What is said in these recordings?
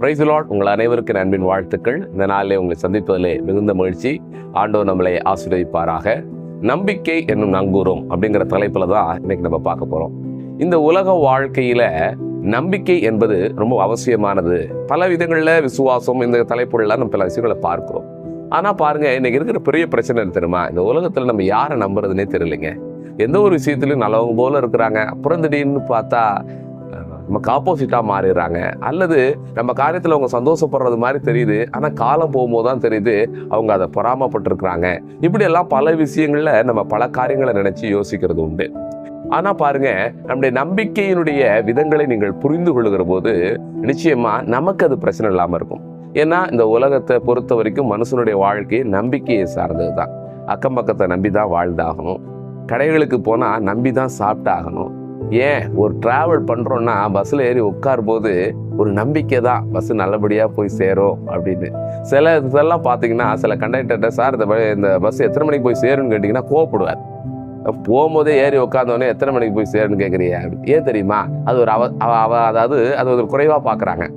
Price Lord உங்கள் அனைவருக்கு அன்பின் வாழ்த்துக்கள். இந்த நாளிலே உங்களை சந்திப்பதிலே மிகுந்த மகிழ்ச்சி. ஆண்டோ நம்மளை ஆசீர்வதிப்பாராக. நம்பிக்கை என்னும் நங்கூரம் அப்படிங்கிற தலைப்பில் தான் இன்னைக்கு நம்ம பார்க்க போகிறோம் இந்த உலக வாழ்க்கையில் நம்பிக்கை என்பது ரொம்ப அவசியமானது. பல விதங்களில் விசுவாசம் இந்த தலைப்புள்ள நம்ம பல விஷயங்களை பார்க்குறோம். ஆனால் பாருங்க இன்றைக்கி இருக்கிற பெரிய பிரச்சனை தெரியுமா? இந்த உலகத்தில் நம்ம யாரை நம்புறதுனே தெரியலைங்க. எந்த ஒரு விஷயத்துலையும் நல்லவங்க போல இருக்கிறாங்க. அப்புறம் திடீர்னு பார்த்தா நமக்கு ஆப்போசிட்டாக மாறிடுறாங்க. அல்லது நம்ம காரியத்தில் அவங்க சந்தோஷப்படுறது மாதிரி தெரியுது. ஆனால் காலம் போகும்போது தான் தெரியுது அவங்க அதை பொறாமப்பட்டிருக்கிறாங்க. இப்படியெல்லாம் பல விஷயங்களில் நம்ம பல காரியங்களை நினச்சி யோசிக்கிறது உண்டு. ஆனா பாருங்க நம்முடைய நம்பிக்கையினுடைய விதங்களை நீங்கள் புரிந்து கொள்ளுகிற போது நிச்சயமா நமக்கு அது பிரச்சனை இல்லாம இருக்கும். ஏன்னா இந்த உலகத்தை பொறுத்த வரைக்கும் மனுஷனுடைய வாழ்க்கை நம்பிக்கையை சார்ந்தது தான் அக்கம் பக்கத்தை நம்பி தான் வாழ்ந்தாகணும். கடைகளுக்கு போனால் நம்பி தான் சாப்பிட்டாகணும். ஏன் ஒரு ட்ராவல் பண்ணுறோன்னா பஸ்ஸில் ஏறி உட்காரும் போது ஒரு நம்பிக்கை தான். பஸ் நல்லபடியாக போய் சேரும் அப்படின்னு. சில இதெல்லாம் பார்த்தீங்கன்னா சில கண்டக்டர்கிட்ட சார் இந்த இந்த பஸ் எத்தனை மணிக்கு போய் சேரும்னு கேட்டிங்கன்னா கோவப்படுவார். போகும்போதே ஏறி உட்காந்தோடனே எத்தனை மணிக்கு போய் சேருன்னு கேட்குறிய ஏன் தெரியுமா? அது ஒரு அவ அவ- அவ அதாவது அது ஒரு குறைவாக பார்க்குறாங்க.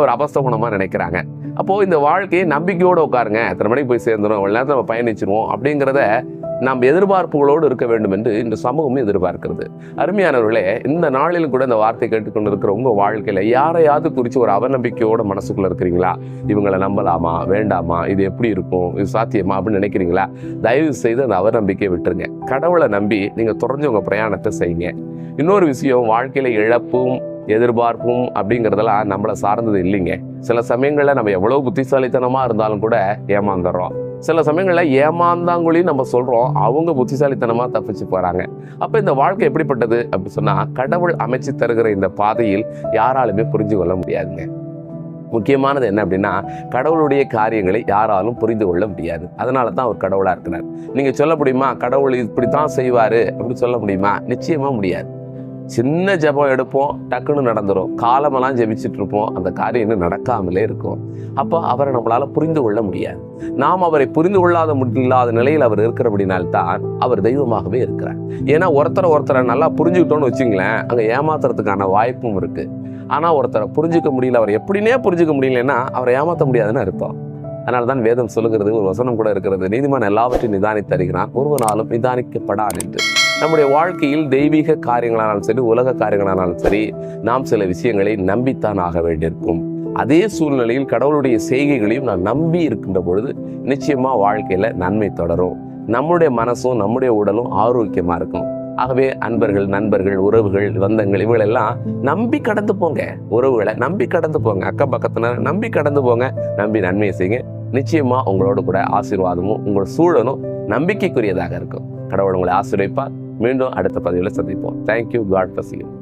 ஒரு அபஸ்த குணமாக நினைக்கிறாங்க. அப்போது இந்த வாழ்க்கையை நம்பிக்கையோடு உட்காருங்க. எத்தனை மணிக்கு போய் சேர்ந்துடும் இவ்வளோ நேரத்தில் நம்ம பயணிச்சிருவோம் அப்படிங்கிறத நாம் எதிர்பார்ப்புகளோடு இருக்க வேண்டும் என்று இந்த சமூகமும் எதிர்பார்க்கிறது. அருமையானவர்களே இந்த நாளிலும் கூட இந்த வார்த்தை கேட்டுக்கொண்டு இருக்கிற உங்கள் வாழ்க்கையில் யாரையாவது குறித்து ஒரு அவநம்பிக்கையோட மனசுக்குள்ளே இருக்கிறீங்களா? இவங்களை நம்பலாமா? வேண்டாமா? இது எப்படி இருக்கும்? இது சாத்தியமா? அப்படின்னு நினைக்கிறீங்களா? தயவு செய்து அந்த அவநம்பிக்கையை விட்டுருங்க. கடவுளை நம்பி நீங்கள் தொடர்ந்து உங்கள் பிரயாணத்தை செய்யுங்க. இன்னொரு விஷயம் வாழ்க்கையில் இழப்பும் எதிர்பார்ப்பும் அப்படிங்கிறதெல்லாம் நம்மளை சார்ந்தது இல்லைங்க. சில சமயங்களில் நம்ம எவ்வளோ புத்திசாலித்தனமாக இருந்தாலும் கூட ஏமாந்துடுறோம். சில சமயங்களில் ஏமாந்தாங்குழி நம்ம சொல்கிறோம் அவங்க புத்திசாலித்தனமாக தப்பிச்சு போகிறாங்க அப்போ இந்த வாழ்க்கை எப்படிப்பட்டது அப்படி சொன்னால் கடவுள் அமைச்சு தருகிற இந்த பாதையில் யாராலுமே புரிஞ்சு கொள்ள முடியாதுங்க. முக்கியமானது என்ன அப்படின்னா கடவுளுடைய காரியங்களை யாராலும் புரிந்து கொள்ள முடியாது. அதனால தான் அவர் கடவுளாக இருக்கிறார். நீங்கள் சொல்ல முடியுமா? கடவுள் இப்படி தான் செய்வார் அப்படின்னு சொல்ல முடியுமா? நிச்சயமாக முடியாது. சின்ன ஜெபம் எடுப்போம் டக்குன்னு நடந்துரும். காலமெல்லாம் ஜெபிச்சுட்டு இருப்போம் அந்த காரியம் இன்னும் நடக்காமலே இருக்கும். அப்போ அவரை நம்மளால் புரிந்து கொள்ள முடியாது. நாம் அவரை புரிந்து கொள்ளாத இல்லாத நிலையில் அவர் இருக்கிறபடினால்தான் அவர் தெய்வமாகவே இருக்கிறார். ஏன்னா ஒருத்தரை ஒருத்தரை நல்லா புரிஞ்சுக்கிட்டோன்னு வச்சுங்களேன் அங்கே ஏமாத்துறதுக்கான வாய்ப்பும் இருக்கு. ஆனால் ஒருத்தரை புரிஞ்சுக்க முடியல அவர் எப்படின்னே புரிஞ்சுக்க முடியலன்னா அவரை ஏமாற்ற முடியாதுன்னு அர்த்தம். அதனால தான் வேதம் சொல்லுகிறது ஒரு வசனம் கூட இருக்கிறது நீதிமான் எல்லாவற்றையும் நிதானித்து அறிகிறான் ஒருவனாலும் நிதானிக்கப்படான் என்று. நம்முடைய வாழ்க்கையில் தெய்வீக காரியங்களானாலும் சரி உலக காரியங்களானாலும் சரி நாம் சில விஷயங்களை நம்பித்தான் ஆக வேண்டியிருக்கும். அதே சூழ்நிலையில் கடவுளுடைய செய்கைகளையும் நாம் நம்பி இருக்கின்ற பொழுது நிச்சயமா வாழ்க்கையில நன்மை தொடரும். நம்முடைய மனசும் நம்முடைய உடலும் ஆரோக்கியமா இருக்கும். ஆகவே அன்பர்கள் நண்பர்கள் உறவுகள் வந்தங்கள் இவங்களெல்லாம் நம்பி கடந்து போங்க. உறவுகளை நம்பி கடந்து போங்க. அக்கம் பக்கத்தினர் நம்பி கடந்து போங்க. நம்பி நன்மையை செய்யுங்க. நிச்சயமா உங்களோட கூட ஆசீர்வாதமும் உங்களோட சூழலும் நம்பிக்கைக்குரியதாக இருக்கும். கடவுள் உங்களை ஆசீர்வைப்பார் மீண்டும் அடுத்த பதிவில் சந்திப்போம். தேங்க்யூ காட் பசியும்